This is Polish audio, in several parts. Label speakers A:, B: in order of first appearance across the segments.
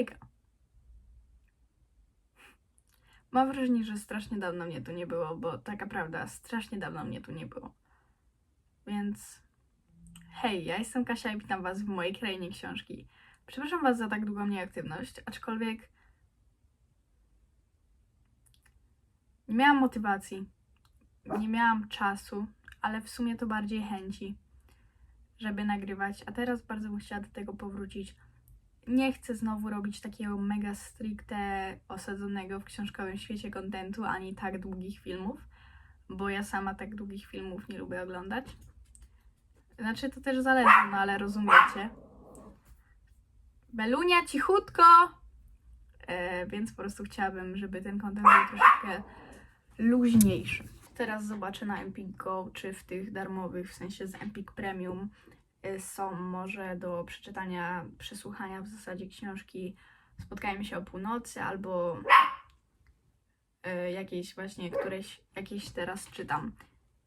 A: Hejka. Mam wrażenie, że strasznie dawno mnie tu nie było, bo taka prawda, strasznie dawno mnie tu nie było. Więc hej, ja jestem Kasia i witam Was w mojej krainie książki. Przepraszam Was za tak długą nieaktywność, aczkolwiek nie miałam motywacji, nie miałam czasu, ale w sumie to bardziej chęci, żeby nagrywać, a teraz bardzo bym chciała do tego powrócić. Nie chcę znowu robić takiego mega stricte osadzonego w książkowym świecie kontentu, ani tak długich filmów, bo ja sama tak długich filmów nie lubię oglądać. Znaczy, to też zależy, no ale rozumiecie. Belunia, cichutko! E, więc po prostu chciałabym, żeby ten kontent był troszeczkę luźniejszy. Teraz zobaczę na Empik Go, czy w tych darmowych, w sensie z Empik Premium, są może do przeczytania, przesłuchania w zasadzie książki Spotkajmy się o północy albo y, jakieś właśnie któreś, jakieś teraz czytam.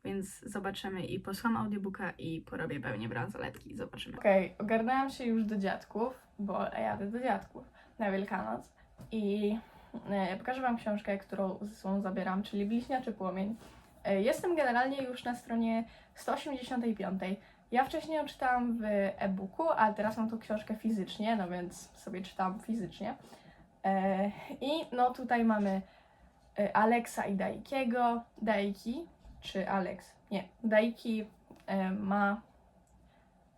A: Więc zobaczymy i posłucham audiobooka i porobię pewnie bransoletki. Zobaczymy.
B: Okej, ogarnęłam się już do dziadków, bo jadę do dziadków na Wielkanoc i e, pokażę Wam książkę, którą ze sobą zabieram, czyli Bliźniaczy Płomień. Jestem generalnie już na stronie 185. Ja wcześniej ją czytałam w e-booku, a teraz mam tą książkę fizycznie, no więc sobie czytałam fizycznie. E, I no tutaj mamy e, Alexa i Daikiego. Daiki, czy Alex? Nie, Daiki e, ma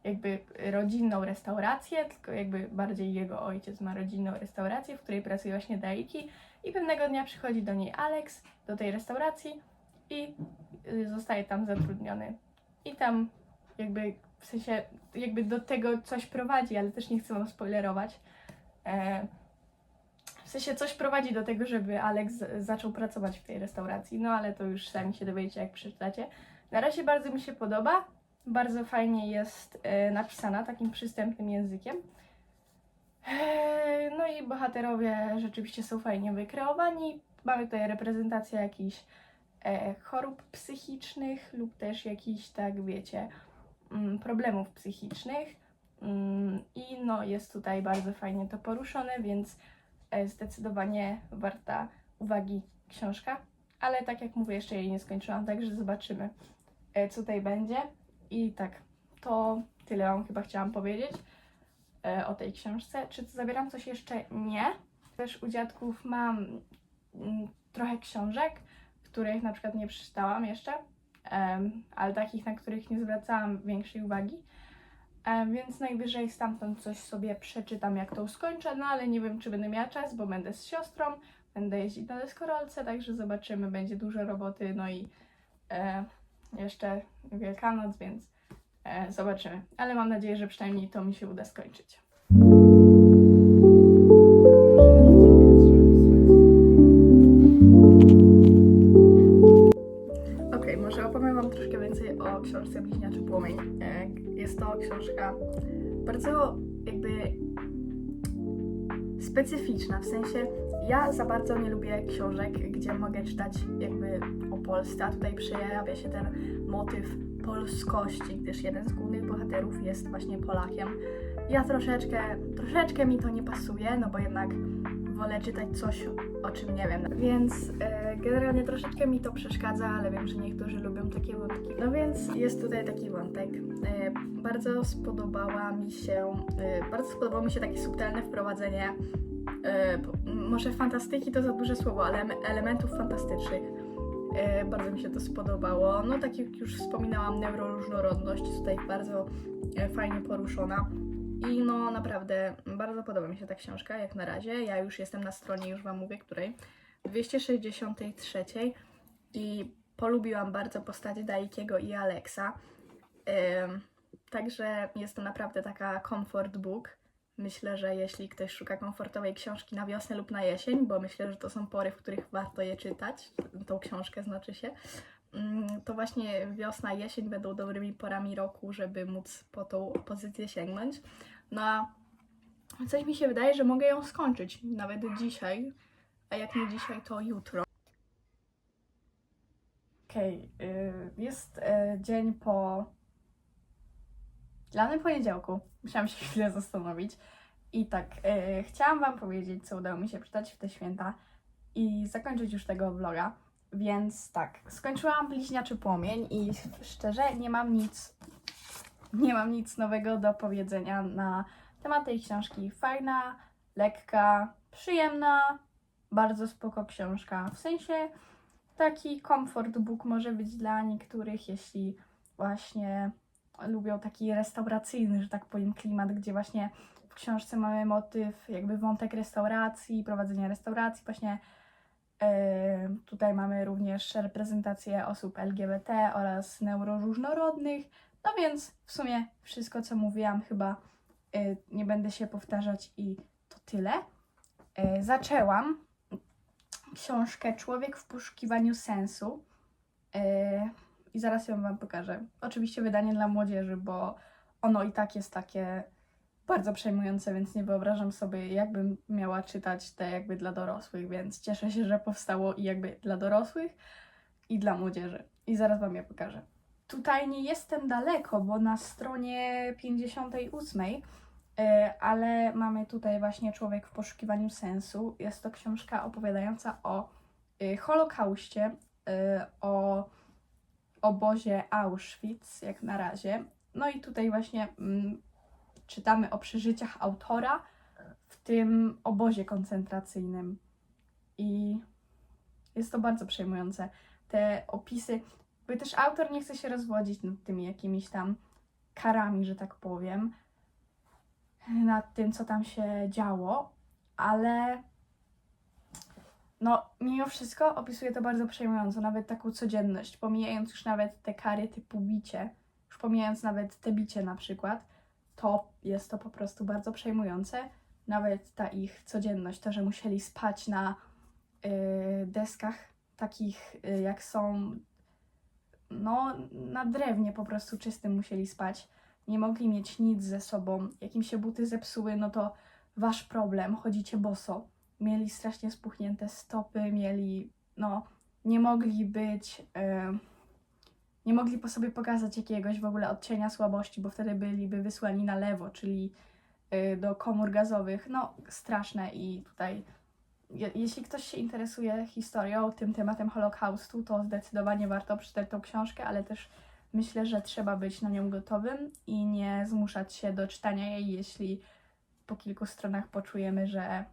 B: jakby rodzinną restaurację, tylko jakby bardziej jego ojciec ma rodzinną restaurację, w której pracuje właśnie Daiki i pewnego dnia przychodzi do niej Alex, do tej restauracji i y, zostaje tam zatrudniony. I tam jakby w sensie jakby do tego coś prowadzi, ale też nie chcę wam spoilerować. E, w sensie coś prowadzi do tego, żeby Alex zaczął pracować w tej restauracji, no ale to już sami się dowiecie, jak przeczytacie. Na razie bardzo mi się podoba, bardzo fajnie jest e, napisana takim przystępnym językiem. E, no i bohaterowie rzeczywiście są fajnie wykreowani. Mamy tutaj reprezentację jakichś e, chorób psychicznych lub też jakichś, tak wiecie, problemów psychicznych. Mm, I no, jest tutaj bardzo fajnie to poruszone, więc e, zdecydowanie warta uwagi książka. Ale tak jak mówię, jeszcze jej nie skończyłam, także zobaczymy, e, co tutaj będzie. I tak, to tyle Wam chyba chciałam powiedzieć e, o tej książce. Czy zabieram coś jeszcze? Nie. Też u dziadków mam mm, trochę książek, których na przykład nie przeczytałam jeszcze, ale takich, na których nie zwracałam większej uwagi. Więc najwyżej stamtąd coś sobie przeczytam, jak to skończę, no ale nie wiem, czy będę miała czas, bo będę z siostrą, będę jeździć na deskorolce, także zobaczymy, będzie dużo roboty, no i e, jeszcze Wielkanoc, więc e, zobaczymy. Ale mam nadzieję, że przynajmniej to mi się uda skończyć.
A: Troszkę więcej o książce Bliźniaczy Płomień. E, Jest to książka bardzo jakby specyficzna, w sensie ja za bardzo nie lubię książek, gdzie mogę czytać jakby o Polsce, a tutaj przejawia się ten motyw polskości, gdyż jeden z głównych bohaterów jest właśnie Polakiem. Ja troszeczkę, troszeczkę mi to nie pasuje, no bo jednak wolę czytać coś, o czym nie wiem. Więc e, generalnie troszeczkę mi to przeszkadza, ale wiem, że niektórzy lubią takie wątki. No więc jest tutaj taki wątek. E, bardzo spodobała mi się, e, bardzo spodobało mi się takie subtelne wprowadzenie, e, może fantastyki to za duże słowo, ale em- elementów fantastycznych. E, bardzo mi się to spodobało. No tak jak już wspominałam, neuroróżnorodność tutaj bardzo e, fajnie poruszona. I no naprawdę bardzo podoba mi się ta książka, jak na razie. Ja już jestem na stronie, już Wam mówię, której 263 i polubiłam bardzo postać Daikiego i Alexa. Także jest to naprawdę taka comfort book. Myślę, że jeśli ktoś szuka komfortowej książki na wiosnę lub na jesień, bo myślę, że to są pory, w których warto je czytać, tą książkę znaczy się, mm, to właśnie wiosna, jesień będą dobrymi porami roku, żeby móc po tą pozycję sięgnąć. No coś mi się wydaje, że mogę ją skończyć nawet dzisiaj, a jak nie dzisiaj, to jutro.
B: Okej, y, jest y, dzień po. Mnie poniedziałku. Musiałam się chwilę zastanowić. I tak, e, chciałam Wam powiedzieć, co udało mi się przeczytać w te święta i zakończyć już tego vloga. Więc tak, skończyłam Bliźniaczy Płomień i szczerze nie mam nic, nie mam nic nowego do powiedzenia na temat tej książki. Fajna, lekka, przyjemna, bardzo spoko książka. W sensie taki comfort book może być dla niektórych, jeśli właśnie lubią taki restauracyjny, że tak powiem, klimat, gdzie właśnie w książce mamy motyw, jakby wątek restauracji, prowadzenia restauracji, właśnie e, tutaj mamy również reprezentację osób LGBT oraz neuroróżnorodnych, no więc w sumie wszystko, co mówiłam, chyba e, nie będę się powtarzać i to tyle. E, zaczęłam książkę Człowiek w poszukiwaniu sensu. E, I zaraz ją Wam pokażę. Oczywiście wydanie dla młodzieży, bo ono i tak jest takie bardzo przejmujące, więc nie wyobrażam sobie, jakbym miała czytać te jakby dla dorosłych, więc cieszę się, że powstało i jakby dla dorosłych, i dla młodzieży. I zaraz Wam je pokażę. Tutaj nie jestem daleko, bo na stronie 58 E, ale mamy tutaj właśnie Człowiek w poszukiwaniu sensu. Jest to książka opowiadająca o y, Holokauście, y, o obozie Auschwitz, jak na razie. No i tutaj właśnie mm, czytamy o przeżyciach autora w tym obozie koncentracyjnym. I jest to bardzo przejmujące. Te opisy, by też autor nie chce się rozwodzić nad tymi jakimiś tam karami, że tak powiem nad tym, co tam się działo, ale no, mimo wszystko opisuje to bardzo przejmująco, nawet taką codzienność, pomijając już nawet te kary typu bicie, już pomijając nawet te bicie na przykład, to jest to po prostu bardzo przejmujące. Nawet ta ich codzienność, to, że musieli spać na y, deskach takich, y, jak są, no, na drewnie po prostu czystym musieli spać nie mogli mieć nic ze sobą. Jak im się buty zepsuły, no to wasz problem, chodzicie boso. Mieli strasznie spuchnięte stopy, mieli, no, nie mogli być, e, nie mogli po sobie pokazać jakiegoś w ogóle odcienia słabości, bo wtedy byliby wysłani na lewo, czyli e, do komór gazowych. No, straszne i tutaj, je, jeśli ktoś się interesuje historią, tym tematem Holokaustu, to zdecydowanie warto przeczytać tą książkę, ale też myślę, że trzeba być na nią gotowym i nie zmuszać się do czytania jej, jeśli po kilku stronach poczujemy, że,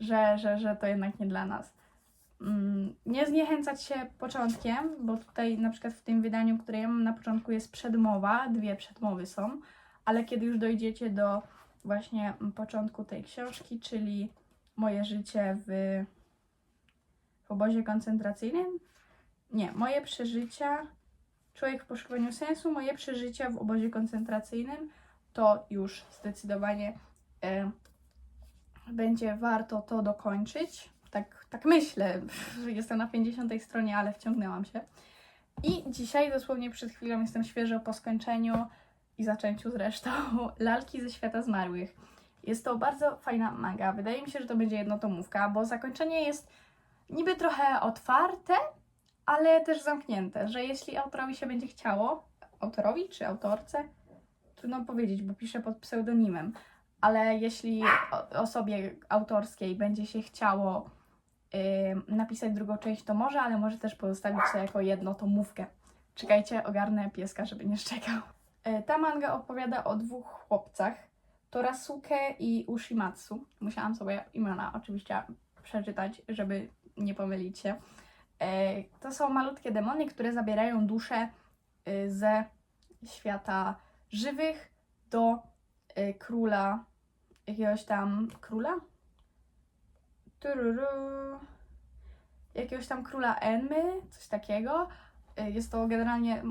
B: że, że, że to jednak nie dla nas. Mm, Nie zniechęcać się początkiem, bo tutaj na przykład w tym wydaniu, które ja mam na początku jest przedmowa, dwie przedmowy są, ale kiedy już dojdziecie do właśnie początku tej książki, czyli moje życie w, w obozie koncentracyjnym, nie, moje przeżycia Człowiek w poszukiwaniu sensu, moje przeżycia w obozie koncentracyjnym, to już zdecydowanie e, będzie warto to dokończyć. Tak, tak myślę. Jestem na 50 stronie, ale wciągnęłam się. I dzisiaj, dosłownie przed chwilą, jestem świeżo po skończeniu i zaczęciu zresztą Lalki ze świata zmarłych. Jest to bardzo fajna manga. Wydaje mi się, że to będzie jednotomówka, bo zakończenie jest niby trochę otwarte, ale też zamknięte, że jeśli autorowi się będzie chciało, autorowi czy autorce, trudno powiedzieć, bo piszę pod pseudonimem, ale jeśli osobie autorskiej będzie się chciało ym, napisać drugą część, to może, ale może też pozostawić to jako jedną tomówkę. Czekajcie, ogarnę pieska, żeby nie szczekał. Y, Ta manga opowiada o dwóch chłopcach, Torasuke i Ushimatsu. Musiałam sobie imiona oczywiście przeczytać, żeby nie pomylić się. E, To są malutkie demony, które zabierają duszę y, ze świata żywych do y, króla, jakiegoś tam króla? Tururu. Jakiegoś tam króla Enmy, coś takiego. Y, Jest to generalnie,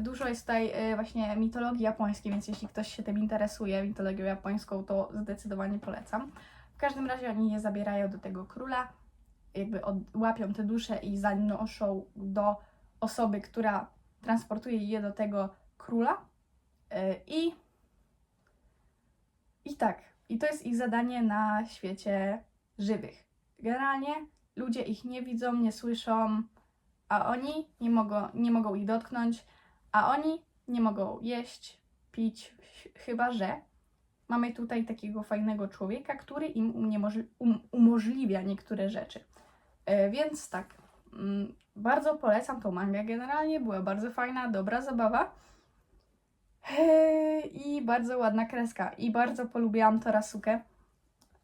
B: dużo jest tutaj y, właśnie mitologii japońskiej, więc jeśli ktoś się tym interesuje, mitologią japońską, to zdecydowanie polecam. W każdym razie oni je zabierają do tego króla jakby od, łapią te dusze i zanoszą do osoby, która transportuje je do tego króla. Yy, I, I tak. I to jest ich zadanie na świecie żywych. Generalnie ludzie ich nie widzą, nie słyszą, a oni nie mogą, nie mogą ich dotknąć, a oni nie mogą jeść, pić, ch- chyba że mamy tutaj takiego fajnego człowieka, który im um, umożliwia niektóre rzeczy. E, więc tak, mm, bardzo polecam tą mangę generalnie, była bardzo fajna, dobra zabawa. E, I bardzo ładna kreska. I bardzo polubiłam Torasukę.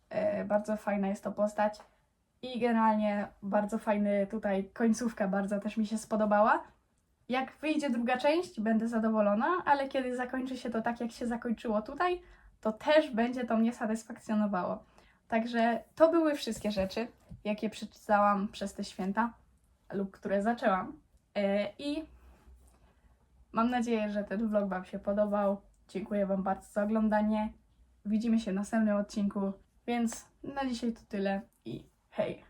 B: E, bardzo fajna jest to postać. I generalnie bardzo fajny tutaj końcówka bardzo też mi się spodobała. Jak wyjdzie druga część, będę zadowolona, ale kiedy zakończy się to tak, jak się zakończyło tutaj, to też będzie to mnie satysfakcjonowało. Także to były wszystkie rzeczy, jakie przeczytałam przez te święta lub które zaczęłam. E, I mam nadzieję, że ten vlog Wam się podobał. Dziękuję Wam bardzo za oglądanie. Widzimy się w następnym odcinku, więc na dzisiaj to tyle i hej!